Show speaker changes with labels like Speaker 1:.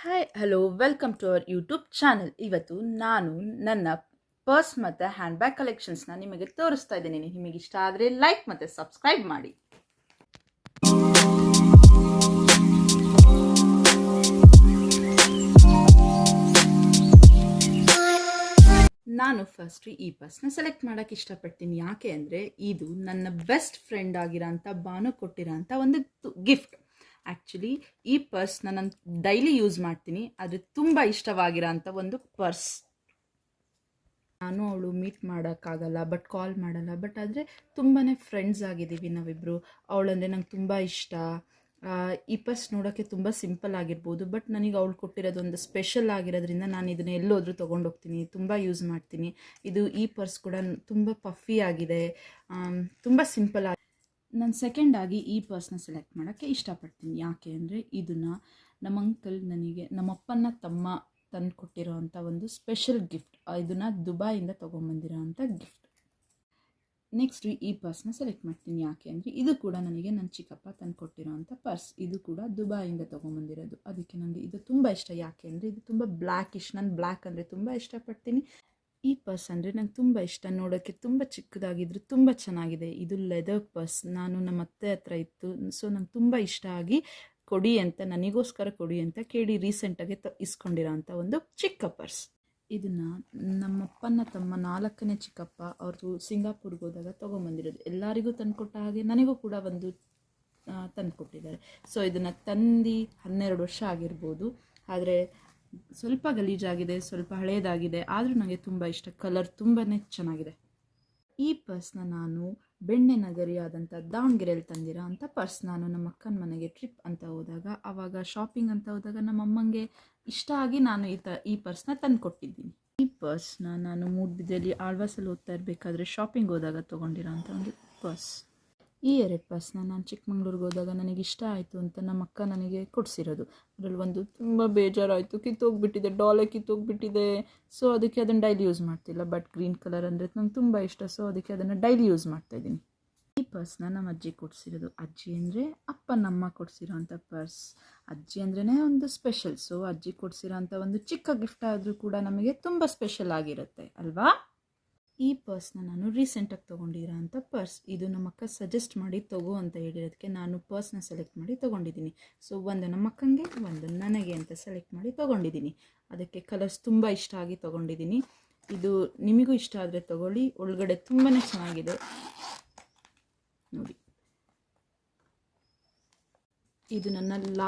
Speaker 1: Hi hello welcome to our YouTube channel ಇವತ್ತು ನಾನು ನನ್ನ ಪರ್ಸ್ ಮತ್ತು ಹ್ಯಾಂಡ್ ಬ್ಯಾಗ್ ಕಲೆಕ್ಷನ್ಸ್ನ ನಿಮಗೆ ತೋರಿಸ್ತಾ ಇದ್ದೀನಿ. ನಿಮಗೆ ಇಷ್ಟ ಆದರೆ ಲೈಕ್ ಮತ್ತು ಸಬ್ಸ್ಕ್ರೈಬ್ ಮಾಡಿ. ನಾನು ಫಸ್ಟ್ ಈ ಪರ್ಸ್ನ ಸೆಲೆಕ್ಟ್ ಮಾಡೋಕ್ಕೆ ಇಷ್ಟಪಡ್ತೀನಿ. ಯಾಕೆ ಅಂದರೆ ಇದು ನನ್ನ ಬೆಸ್ಟ್ ಫ್ರೆಂಡ್ ಆಗಿರೋಂಥ ಬಾನು ಕೊಟ್ಟಿರೋಂಥ ಒಂದು ಗಿಫ್ಟ್ ಆ್ಯಕ್ಚುಲಿ ಈ ಪರ್ಸ್ನ ನಾನು ಡೈಲಿ ಯೂಸ್ ಮಾಡ್ತೀನಿ. ಆದರೆ ತುಂಬ ಇಷ್ಟವಾಗಿರೋಂಥ ಒಂದು ಪರ್ಸ್. ನಾನು ಅವಳು ಮೀಟ್ ಮಾಡೋಕ್ಕಾಗಲ್ಲ, ಬಟ್ ಕಾಲ್ ಮಾಡಲ್ಲ, ಬಟ್ ಆದರೆ ತುಂಬಾ ಫ್ರೆಂಡ್ಸ್ ಆಗಿದ್ದೀವಿ ನಾವಿಬ್ಬರು ಅವಳಂದರೆ ನಂಗೆ ತುಂಬ ಇಷ್ಟ. ಈ ಪರ್ಸ್ ನೋಡೋಕ್ಕೆ ತುಂಬ ಸಿಂಪಲ್ ಆಗಿರ್ಬೋದು, ಬಟ್ ನನಗೆ ಅವಳು ಕೊಟ್ಟಿರೋದು ಒಂದು ಸ್ಪೆಷಲ್ ಆಗಿರೋದ್ರಿಂದ ನಾನು ಇದನ್ನು ಎಲ್ಲೋದ್ರೂ ತೊಗೊಂಡೋಗ್ತೀನಿ, ತುಂಬ ಯೂಸ್ ಮಾಡ್ತೀನಿ. ಇದು ಈ ಪರ್ಸ್ ಕೂಡ ತುಂಬ ಪಫಿ ಆಗಿದೆ. ತುಂಬ ಸಿಂಪಲ್ ಆಗಿ ನಾನು ಸೆಕೆಂಡ್ ಆಗಿ ಈ ಪರ್ಸ್ನ ಸೆಲೆಕ್ಟ್ ಮಾಡೋಕ್ಕೆ ಇಷ್ಟಪಡ್ತೀನಿ. ಯಾಕೆ ಅಂದರೆ ಇದನ್ನು ನಮ್ಮ ಅಂಕಲ್ ನನಗೆ ನಮ್ಮಪ್ಪನ ತಮ್ಮ ತಂದು ಕೊಟ್ಟಿರೋವಂಥ ಒಂದು ಸ್ಪೆಷಲ್ ಗಿಫ್ಟ್ ಇದನ್ನು ದುಬಾಯಿಂದ ತೊಗೊಂಬಂದಿರೋ ಅಂಥ ಗಿಫ್ಟ್ ನೆಕ್ಸ್ಟ್ ಈ ಪರ್ಸ್ನ ಸೆಲೆಕ್ಟ್ ಮಾಡ್ತೀನಿ. ಯಾಕೆ ಅಂದರೆ ಇದು ಕೂಡ ನನಗೆ ನನ್ನ ಚಿಕ್ಕಪ್ಪ ತಂದು ಕೊಟ್ಟಿರೋ ಅಂಥ ಪರ್ಸ್ ಇದು ಕೂಡ ದುಬಾಯಿಂದ ತೊಗೊಂಬಂದಿರೋದು. ಅದಕ್ಕೆ ನನಗೆ ಇದು ತುಂಬ ಇಷ್ಟ. ಯಾಕೆ ಅಂದರೆ ಇದು ತುಂಬ ಬ್ಲ್ಯಾಕಿಶ್ ನಾನು ಬ್ಲ್ಯಾಕ್ ಅಂದರೆ ತುಂಬ ಇಷ್ಟಪಡ್ತೀನಿ. ಈ ಪರ್ಸ್ ಅಂದರೆ ನಂಗೆ ತುಂಬ ಇಷ್ಟ. ನೋಡೋಕ್ಕೆ ತುಂಬ ಚಿಕ್ಕದಾಗಿದ್ರು ತುಂಬ ಚೆನ್ನಾಗಿದೆ. ಇದು ಲೆದರ್ ಪರ್ಸ್. ನಾನು ನಮ್ಮ ಅತ್ತೆ ಹತ್ರ ಇತ್ತು. ಸೊ, ನಂಗೆ ತುಂಬ ಇಷ್ಟ ಆಗಿ ಕೊಡಿ ಅಂತ, ನನಗೋಸ್ಕರ ಕೊಡಿ ಅಂತ ಕೇಳಿ ರೀಸೆಂಟಾಗಿ ತ ಇಸ್ಕೊಂಡಿರೋ ಅಂಥ ಒಂದು ಚಿಕ್ಕ ಪರ್ಸ್. ಇದನ್ನು ನಮ್ಮಪ್ಪನ ತಮ್ಮ ನಾಲ್ಕನೇ ಚಿಕ್ಕಪ್ಪ ಅವರು ಸಿಂಗಾಪುರ್ಗೆ ಹೋದಾಗ ತೊಗೊಂಬಂದಿರೋದು. ಎಲ್ಲರಿಗೂ ತಂದುಕೊಟ್ಟ ಹಾಗೆ ನನಗೂ ಕೂಡ ಒಂದು ತಂದುಕೊಟ್ಟಿದ್ದಾರೆ. ಸೊ, ಇದನ್ನು ತಂದು ಹನ್ನೆರಡು ವರ್ಷ ಆಗಿರ್ಬೋದು. ಆದರೆ ಸ್ವಲ್ಪ ಗಲೀಜಾಗಿದೆ, ಸ್ವಲ್ಪ ಹಳೇದಾಗಿದೆ, ಆದರೂ ನನಗೆ ತುಂಬ ಇಷ್ಟ. ಕಲರ್ ತುಂಬಾ ಚೆನ್ನಾಗಿದೆ. ಈ ಪರ್ಸ್ನ ನಾನು ಬೆಣ್ಣೆ ನಗರಿಯಾದಂಥ ದಾವಣಗೆರೆಯಲ್ಲಿ ತಂದಿರೋ ಅಂಥ ಪರ್ಸ್ ನಾನು ನಮ್ಮ ಅಕ್ಕನ ಮನೆಗೆ ಟ್ರಿಪ್ ಅಂತ ಹೋದಾಗ ಆವಾಗ ಶಾಪಿಂಗ್ ಅಂತ ಹೋದಾಗ ನಮ್ಮ ಅಮ್ಮಂಗೆ ಇಷ್ಟ ಆಗಿ ನಾನು ಈ ತ, ಈ ಪರ್ಸ್ನ ತಂದು ಕೊಟ್ಟಿದ್ದೀನಿ. ಈ ಪರ್ಸ್ನ ನಾನು ಮೂಡ್ಬಿದ್ರಲ್ಲಿ ಆಳ್ವಾಸಲ್ಲಿ ಓದ್ತಾ ಇರಬೇಕಾದ್ರೆ ಶಾಪಿಂಗ್ ಹೋದಾಗ ತೊಗೊಂಡಿರೋ ಅಂಥ ಒಂದು ಪರ್ಸ್ ಈ ಎರಡು ಪರ್ಸ್ನ ನಾನು ಚಿಕ್ಕಮಂಗ್ಳೂರಿಗೆ ಹೋದಾಗ ನನಗೆ ಇಷ್ಟ ಆಯಿತು ಅಂತ ನಮ್ಮ ಅಕ್ಕ ನನಗೆ ಕೊಡಿಸಿರೋದು. ಅದರಲ್ಲಿ ಒಂದು ತುಂಬ ಬೇಜಾರಾಯಿತು. ಕಿತ್ತೋಗ್ಬಿಟ್ಟಿದೆ, ಡಾಲೆ ಕಿತ್ತೋಗ್ಬಿಟ್ಟಿದೆ. ಸೊ ಅದಕ್ಕೆ ಅದನ್ನು ಡೈಲಿ ಯೂಸ್ ಮಾಡ್ತಿಲ್ಲ. ಬಟ್ ಗ್ರೀನ್ ಕಲರ್ ಅಂದರೆ ನಂಗೆ ತುಂಬ ಇಷ್ಟ. ಸೊ ಅದಕ್ಕೆ ಅದನ್ನು ಡೈಲಿ ಯೂಸ್ ಮಾಡ್ತಾಯಿದ್ದೀನಿ ಈ ಪರ್ಸ್ನ ನಮ್ಮ ಅಜ್ಜಿ ಕೊಡಿಸಿರೋದು. ಅಜ್ಜಿ ಅಂದರೆ ಅಪ್ಪ ನಮ್ಮ ಕೊಡಿಸಿರೋ ಅಂಥ ಪರ್ಸ್ ಅಜ್ಜಿ ಅಂದ್ರೇ ಒಂದು ಸ್ಪೆಷಲ್ ಸೊ ಅಜ್ಜಿ ಕೊಡಿಸಿರೋಂಥ ಒಂದು ಚಿಕ್ಕ ಗಿಫ್ಟ್ ಆದರೂ ಕೂಡ ನಮಗೆ ತುಂಬ ಸ್ಪೆಷಲ್ ಆಗಿರುತ್ತೆ. ಅಲ್ವಾ? ಈ ಪರ್ಸ್ನ ನಾನು ರೀಸೆಂಟಾಗಿ ತೊಗೊಂಡಿರೋ ಅಂಥ ಪರ್ಸ್ ಇದು ನಮ್ಮಕ್ಕ ಸಜೆಸ್ಟ್ ಮಾಡಿ ತಗೋ ಅಂತ ಹೇಳಿರೋದಕ್ಕೆ ನಾನು ಪರ್ಸ್ನ ಸೆಲೆಕ್ಟ್ ಮಾಡಿ ತೊಗೊಂಡಿದ್ದೀನಿ. ಸೊ ಒಂದು ನಮ್ಮಕ್ಕಂಗೆ, ಒಂದು ನನಗೆ ಅಂತ ಸೆಲೆಕ್ಟ್ ಮಾಡಿ ತೊಗೊಂಡಿದ್ದೀನಿ. ಅದಕ್ಕೆ ಕಲರ್ಸ್ ತುಂಬ ಇಷ್ಟ ಆಗಿ ತೊಗೊಂಡಿದ್ದೀನಿ. ಇದು ನಿಮಗೂ ಇಷ್ಟ ಆದರೆ ತೊಗೊಳ್ಳಿ. ಒಳಗಡೆ ತುಂಬಾ ಚೆನ್ನಾಗಿದೆ. ನೋಡಿ. ಇದು ನನ್ನ ಲಾ